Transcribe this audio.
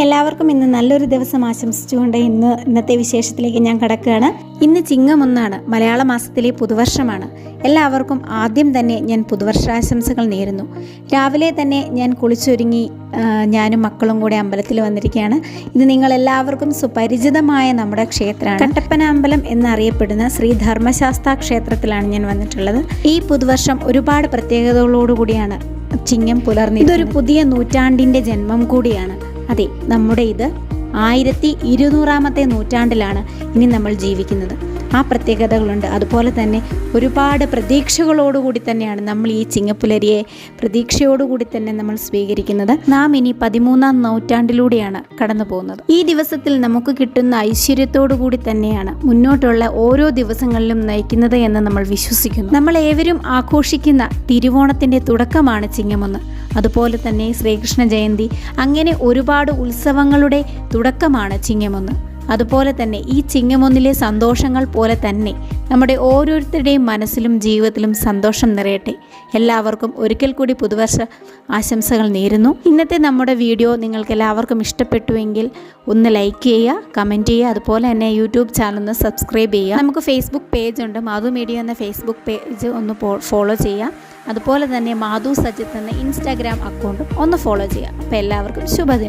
എല്ലാവർക്കും ഇന്ന് നല്ലൊരു ദിവസം ആശംസിച്ചുകൊണ്ട് ഇന്ന് ഇന്നത്തെ വിശേഷത്തിലേക്ക് ഞാൻ കടക്കുകയാണ്. ഇന്ന് ചിങ്ങം ഒന്നാണ്. മലയാള മാസത്തിലെ പുതുവർഷമാണ്. എല്ലാവർക്കും ആദ്യം തന്നെ ഞാൻ പുതുവർഷാശംസകൾ നേരുന്നു. രാവിലെ തന്നെ ഞാൻ കുളിച്ചൊരുങ്ങി ഞാനും മക്കളും കൂടെ അമ്പലത്തിൽ വന്നിരിക്കുകയാണ്. ഇത് നിങ്ങൾ എല്ലാവർക്കും സുപരിചിതമായ നമ്മുടെ ക്ഷേത്രമാണ്. കട്ടപ്പന അമ്പലം എന്നറിയപ്പെടുന്ന ശ്രീ ധർമ്മശാസ്ത്ര ക്ഷേത്രത്തിലാണ് ഞാൻ വന്നിട്ടുള്ളത്. ഈ പുതുവർഷം ഒരുപാട് പ്രത്യേകതകളോടുകൂടിയാണ് ചിങ്ങം പുലർന്നി ഇതൊരു പുതിയ നൂറ്റാണ്ടിന്റെ ജന്മം കൂടിയാണ്. അതെ നമ്മുടെ ഇത് ആയിരത്തി ഇരുന്നൂറാമത്തെ നൂറ്റാണ്ടിലാണ് ഇനി നമ്മൾ ജീവിക്കുന്നത്. ആ പ്രത്യേകതകളുണ്ട്. അതുപോലെ തന്നെ ഒരുപാട് പ്രതീക്ഷകളോടുകൂടി തന്നെയാണ് നമ്മൾ ഈ ചിങ്ങപ്പുലരിയെ പ്രതീക്ഷയോടുകൂടി തന്നെ നമ്മൾ സ്വീകരിക്കുന്നത്. നാം ഇനി പതിമൂന്നാം നൂറ്റാണ്ടിലൂടെയാണ് കടന്നു പോകുന്നത് ഈ ദിവസത്തിൽ നമുക്ക് കിട്ടുന്ന ഐശ്വര്യത്തോടു കൂടി തന്നെയാണ് മുന്നോട്ടുള്ള ഓരോ ദിവസങ്ങളിലും നയിക്കുന്നത് എന്ന് നമ്മൾ വിശ്വസിക്കുന്നു. നമ്മൾ ഏവരും ആഘോഷിക്കുന്ന തിരുവോണത്തിന്റെ തുടക്കമാണ് ചിങ്ങമൊന്ന് അതുപോലെ തന്നെ ശ്രീകൃഷ്ണ ജയന്തി. അങ്ങനെ ഒരുപാട് ഉത്സവങ്ങളുടെ തുടക്കമാണ് ചിങ്ങമൊന്ന്. അതുപോലെ തന്നെ ഈ ചിങ്ങമൊന്നിലെ സന്തോഷങ്ങൾ പോലെ തന്നെ നമ്മുടെ ഓരോരുത്തരുടെയും മനസ്സിലും ജീവിതത്തിലും സന്തോഷം നിറയട്ടെ. എല്ലാവർക്കും ഒരിക്കൽ കൂടി പുതുവർഷ ആശംസകൾ നേരുന്നു. ഇന്നത്തെ നമ്മുടെ വീഡിയോ നിങ്ങൾക്ക് എല്ലാവർക്കും ഇഷ്ടപ്പെട്ടുവെങ്കിൽ ഒന്ന് ലൈക്ക് ചെയ്യുക കമന്റ് ചെയ്യുക അതുപോലെ തന്നെ യൂട്യൂബ് ചാനൽ ഒന്ന് സബ്സ്ക്രൈബ് ചെയ്യുക. നമുക്ക് ഫേസ്ബുക്ക് പേജ് ഉണ്ട്. മാധു മീഡിയ എന്ന ഫേസ്ബുക്ക് പേജ് ഒന്ന് ഫോളോ ചെയ്യുക. അതുപോലെ തന്നെ മാധു സജിത്ത് എന്ന ഇൻസ്റ്റാഗ്രാം അക്കൗണ്ടും ഒന്ന് ഫോളോ ചെയ്യുക. അപ്പോൾ എല്ലാവർക്കും ശുഭദിനം.